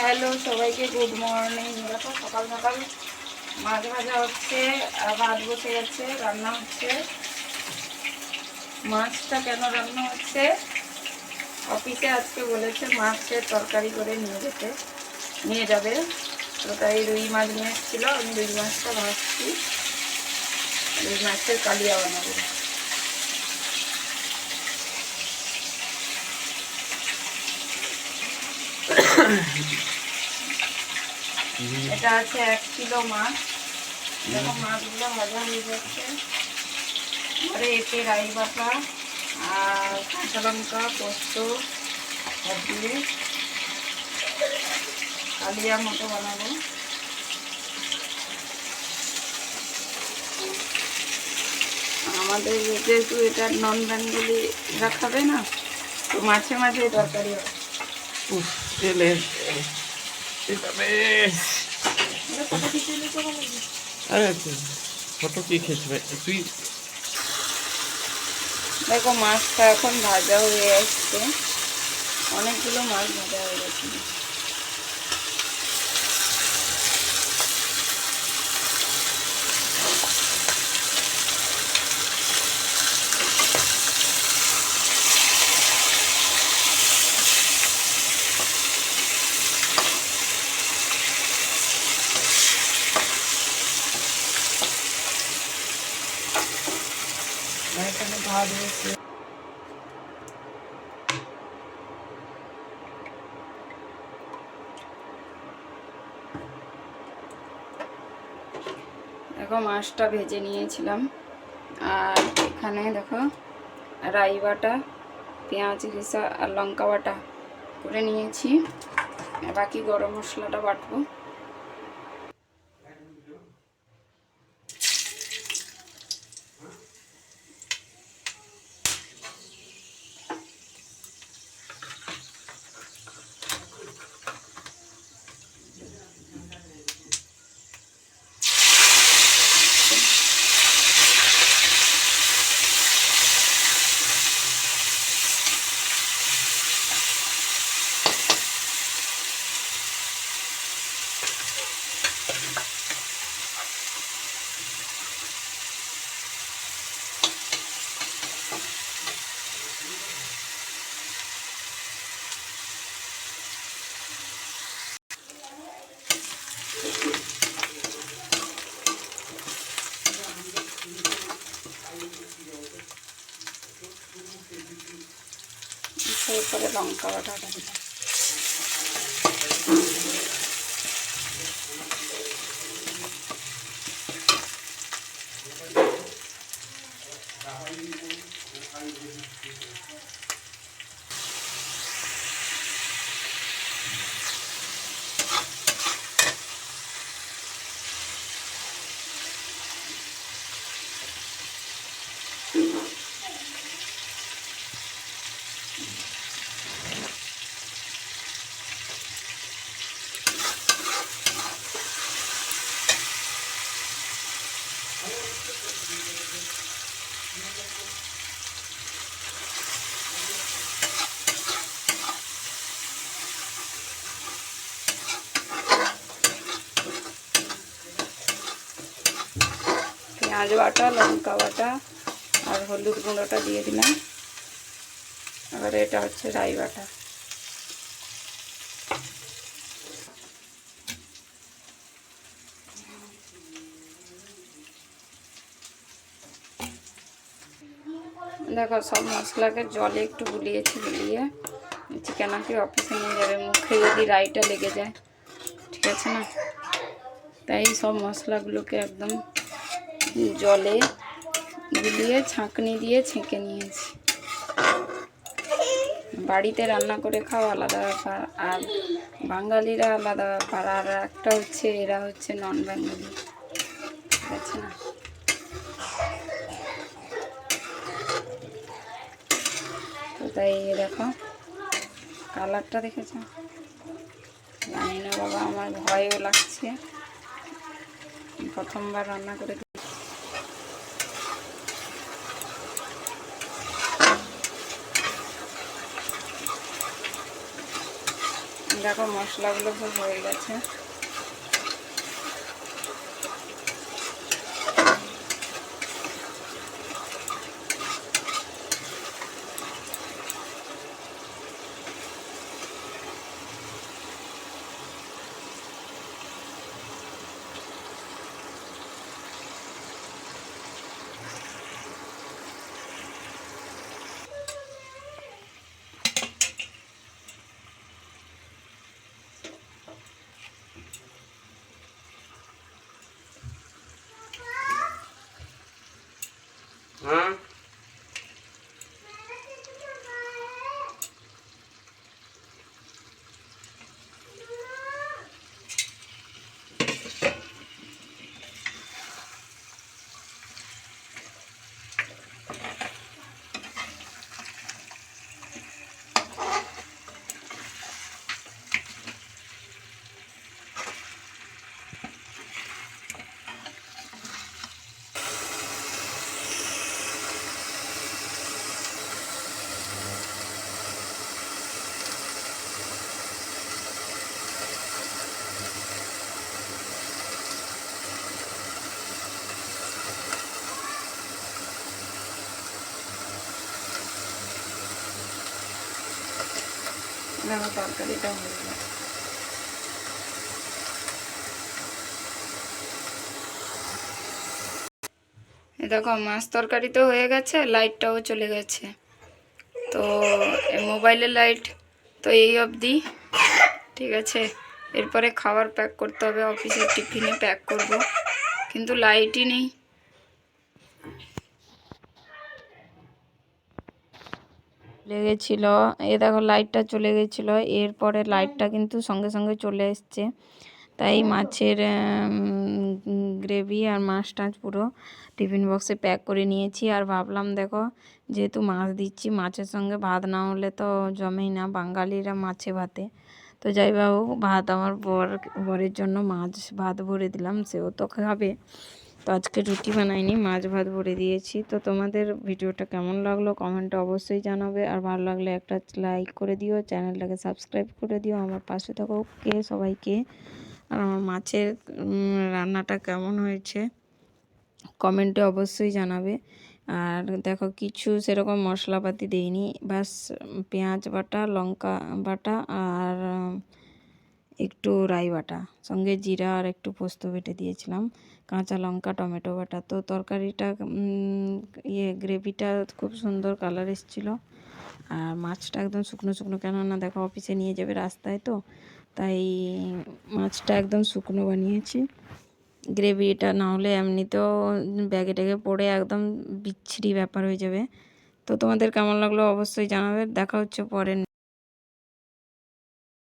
Hello সবাইকে good morning. দেখো সকাল সকাল মাছ ভাজা হচ্ছে ভাত বসে গেছে রান্না হচ্ছে। মাছটা কেন রান্না হচ্ছে? অফিসে আজকে বলেছে মাছের তরকারি করে নিয়ে যেতে নিয়ে যাবে। তো তাই রুই মাছ নিয়ে এসেছিল আমি রুই মাছটা ভাজছি। রুই মাছের কালিয়া বানাবো। এটা আছে এক কিলো মাছ। মাছগুলো ভাজা হয়ে যাচ্ছে। পরে এতে রাই বাটা আর কাঁচা লঙ্কা পোস্ত সব দিয়ে কালিয়া মতো বানাবো। আমাদের যেহেতু এটা নন বেঙ্গলি এরা খাবে না তো মাঝে মাঝে তরকারি উফ তেলে কি তুই দেখো মাছটা এখন ভাজা হয়ে আসছে। অনেকগুলো মাছ ভাজা হয়ে গেছে। হয়েছে দেখো, মাছটা ভেজে নিয়েছিলাম। আর এখানে দেখো, রাই বাটা, পেঁয়াজ রিসা আর লঙ্কা বাটা করে নিয়েছি। বাকি গরম মশলাটা বাটবো। এরপরে লঙ্কা বাটাটা দিলাম। পেঁয়াজ বাটা লঙ্কা বাটা আর হলুদ গুঁড়োটা দিয়ে দিলাম। এবারে এটা হচ্ছে রাই বাটা। দেখো, সব মশলাকে জলে একটু গুলিয়েছি গুলিয়ে চিকেনাকে অফিসে নিয়ে যাবে। মুখে যদি রাইটা লেগে যায়, ঠিক আছে না? তাই সব মশলাগুলোকে একদম জলে গুলিয়ে ছাঁকনি দিয়ে ছেঁকে নিয়েছি। বাড়িতে রান্না করে খাওয়া আলাদা ব্যাপার, আর বাঙালিরা আলাদা ব্যাপার। আর একটা হচ্ছে, এরা হচ্ছে নন বেঙ্গলি ঠিক আছে না? তাই দেখো কালারটা দেখেছ? জানি না বাবা, আমার ভয়ও লাগছে। প্রথমবার রান্না করে দেখো। মশলাগুলো সব হয়ে গেছে হ্যাঁ তরকারিটা হয়ে দেখো, মাছ তরকারি তো হয়ে গেছে, লাইটটাও চলে গেছে। তো মোবাইলের লাইট, তো এই অবধি, ঠিক আছে? এরপরে খাবার প্যাক করতে হবে, অফিসের টিফিনে প্যাক করব। কিন্তু লাইটই নেই। লেগেছিল। এ দেখো লাইটটা চলে গেছিল। এরপরে লাইটটা কিন্তু সঙ্গে সঙ্গে চলে এসছে। তাই মাছের গ্রেভি আর মাছ টাছ পুরো টিফিন বক্সে প্যাক করে নিয়েছি। আর ভাবলাম দেখো যেহেতু মাছ দিচ্ছি মাছের সঙ্গে ভাত না হলে তো জমেই না। বাঙালিরা মাছে ভাতে। তো যাই হোক ভাত আমার বর বরের জন্য মাছ ভাত ভরে দিলাম। সেও তো খাবে। তো আজকে রুটি বানাইনি, মাছ ভাত ভরে দিয়েছি। তো তোমাদের ভিডিওটা কেমন লাগল কমেন্টে অবশ্যই জানাবে। আর ভালো লাগলে একটা লাইক করে দিও, চ্যানেলটাকে সাবস্ক্রাইব করে দিও, আমার পাশে থাকো কে সবাইকে। আর আমার মাছের রান্নাটা কেমন হয়েছে কমেন্টে অবশ্যই জানাবে। আর দেখো কিছু সেরকম মশলাপাতি দেইনি বাস পেঁয়াজ বাটা, লঙ্কা বাটা আর একটু রাই বাটা। সঙ্গে জিরা আর একটু পোস্ত বেটে দিয়েছিলাম। কাঁচা লঙ্কা, টমেটো বাটা। তো তরকারিটা ইয়ে গ্রেভিটা খুব সুন্দর কালার এসেছিল। আর মাছটা একদম শুকনো শুকনো। কেননা দেখো, অফিসে নিয়ে যাবে রাস্তায় তো। তাই মাছটা একদম শুকনো বানিয়েছি। গ্রেভিটা না হলে এমনিতেও ব্যাগে ট্যাগে পড়ে একদম বিচ্ছিরি ব্যাপার হয়ে যাবে। তো তোমাদের কেমন লাগল অবশ্যই জানাবে। দেখা হচ্ছে পরে।